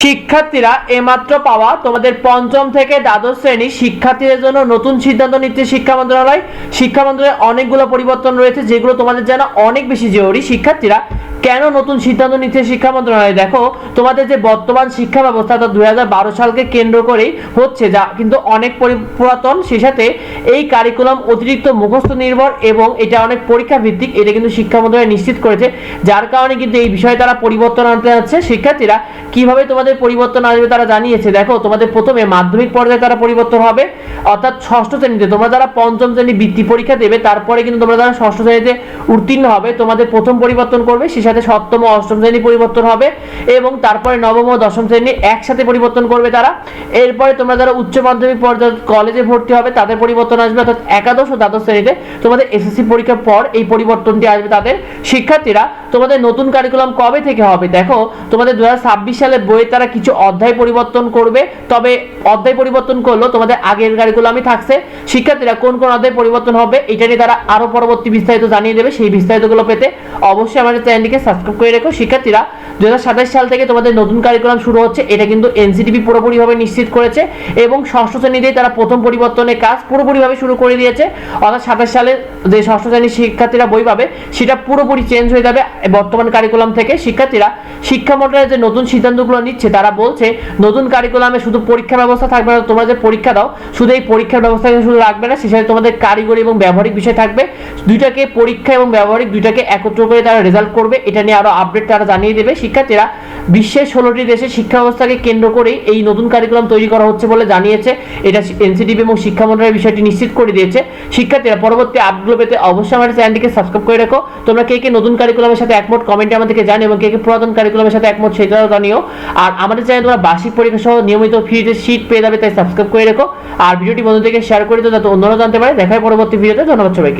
শিক্ষার্থীরা এমাত্র পাওয়া তোমাদের পঞ্চম থেকে দ্বাদশ শ্রেণির শিক্ষার্থীদের জন্য নতুন সিদ্ধান্ত নিচ্ছে শিক্ষা মন্ত্রণালয়। শিক্ষা মন্ত্রণালয়ে অনেকগুলো পরিবর্তন রয়েছে, যেগুলো তোমাদের জানা অনেক বেশি জরুরি। শিক্ষার্থীরা কেন নতুন সিদ্ধান্ত নিচ্ছে শিক্ষা মন্ত্রণালয়? দেখো, তোমাদের যে বর্তমান শিক্ষা ব্যবস্থা তা দুই সালকে কেন্দ্র করেই হচ্ছে, যা কিন্তু অনেক পরি- পুরাতন, সেই সাথে এই কারিকুলাম অতিরিক্ত মুখস্থ নির্ভর এবং এটা অনেক পরীক্ষা ভিত্তিক, এটা কিন্তু শিক্ষা মন্ত্রণালয় নিশ্চিত করেছে। যার কারণে কিন্তু এই বিষয়ে তারা পরিবর্তন আনতে যাচ্ছে। শিক্ষার্থীরা কীভাবে তোমাদের পরিবর্তন আসবে তারা জানিয়েছে। দেখো, তোমাদের প্রথমে মাধ্যমিক পর্যায়ে তারা পরিবর্তন হবে, অর্থাৎ ষষ্ঠ শ্রেণীতে। তোমরা যারা পঞ্চম শ্রেণি বৃত্তি পরীক্ষা দেবে, তারপরে কিন্তু তোমরা যারা ষষ্ঠ শ্রেণীতে উত্তীর্ণ হবে, তোমাদের প্রথম পরিবর্তন করবে, সেই সাথে সপ্তম ও অষ্টম শ্রেণি পরিবর্তন হবে এবং তারপরে নবম ও দশম শ্রেণি একসাথে পরিবর্তন করবে তারা। এরপরে তোমরা যারা উচ্চ মাধ্যমিক পর্যায়ে কলেজে ভর্তি হবে, তাদের পরিবর্তন আসবে অর্থাৎ একাদশ ও দ্বাদশ শ্রেণীতে তোমাদের এসএসসি পরীক্ষার পর এই পরিবর্তনটি আসবে তাদের শিক্ষার্থীরা। তোমাদের নতুন কারিকুলাম কবে থেকে হবে? দেখো, তোমাদের দু সালে বইয়ে তারা কিছু অধ্যায় পরিবর্তন করবে। তবে অধ্যায় পরিবর্তন করলেও তোমাদের আগের কারিকুলামই থাকছে। শিক্ষার্থীরা কোন কোন অধ্যায় পরিবর্তন হবে, এটা নিয়ে তারা আরও পরবর্তী বিস্তারিত জানিয়ে দেবে। সেই বিস্তারিতগুলো পেতে অবশ্যই আমাদের চ্যানেলটিকে সাবস্ক্রাইব করে রেখো। শিক্ষার্থীরা দু হাজার সাতাশ সাল থেকে তোমাদের নতুন কারিকুলাম শুরু হচ্ছে, এটা কিন্তু এনসিটিভি পুরোপুরিভাবে নিশ্চিত করেছে এবং ষষ্ঠ শ্রেণীতেই তারা প্রথম পরিবর্তনের কাজ পুরোপুরিভাবে শুরু করে দিয়েছে। অর্থাৎ সাতাশ সালে যে ষষ্ঠ শ্রেণির শিক্ষার্থীরা বই পাবে, সেটা পুরোপুরি চেঞ্জ হয়ে যাবে। বর্তমান কারিকুলাম থেকে শিক্ষার্থীরা শিক্ষা মন্ত্রণালয় যে নতুন সিদ্ধান্তগুলো নিচ্ছে, তারা বলছে, নতুন কারিকুলামে শুধু পরীক্ষা ব্যবস্থা থাকবে না, তোমরা যে পরীক্ষা দাও, শুধু এই পরীক্ষার ব্যবস্থাকে শুধু রাখবে না, সে সাথে তোমাদের কারিগরি এবং ব্যবহারিক বিষয় থাকবে। দুইটাকে পরীক্ষা এবং ব্যবহারিক দুইটাকে একত্র করে তারা রেজাল্ট করবে, এটা নিয়ে আরও আপডেট তারা জানিয়ে দেবে। শিক্ষার্থীরা বিশ্বের ষোলোটি দেশে শিক্ষা ব্যবস্থাকে কেন্দ্র করেই এই নতুন কারিকুলাম তৈরি করা হচ্ছে বলে জানিয়েছে। এটা এনসিডিবি এবং শিক্ষা মন্ত্রণালয় বিষয়টি নিশ্চিত করে দিয়েছে। শিক্ষার্থীরা পরবর্তী আপডেটগুলো পেতে অবশ্যই আমাদের চ্যানেলটিকে সাবস্ক্রাইব করে রাখো। তোমরা কে কে নতুন কারিকুলামের সাথে একমত কমেন্টে আমাদেরকে জানি এবং কে কে পুরাতন কারিকুলামের সাথে একমত সেটাও জানিও। আর আমাদের চ্যানেলে তোমরা বার্ষিক পরীক্ষা সহ নিয়মিত ফ্রিতে শীট পেয়ে যাবে, তাই সাবস্ক্রাইব করে রেখো। আর ভিডিওটি বন্ধুদেরকে শেয়ার করে দিও, যাতে অন্যরা জানতে পারে। দেখায় পরবর্তী ভিডিওতে ধন্যবাদ সবাইকে।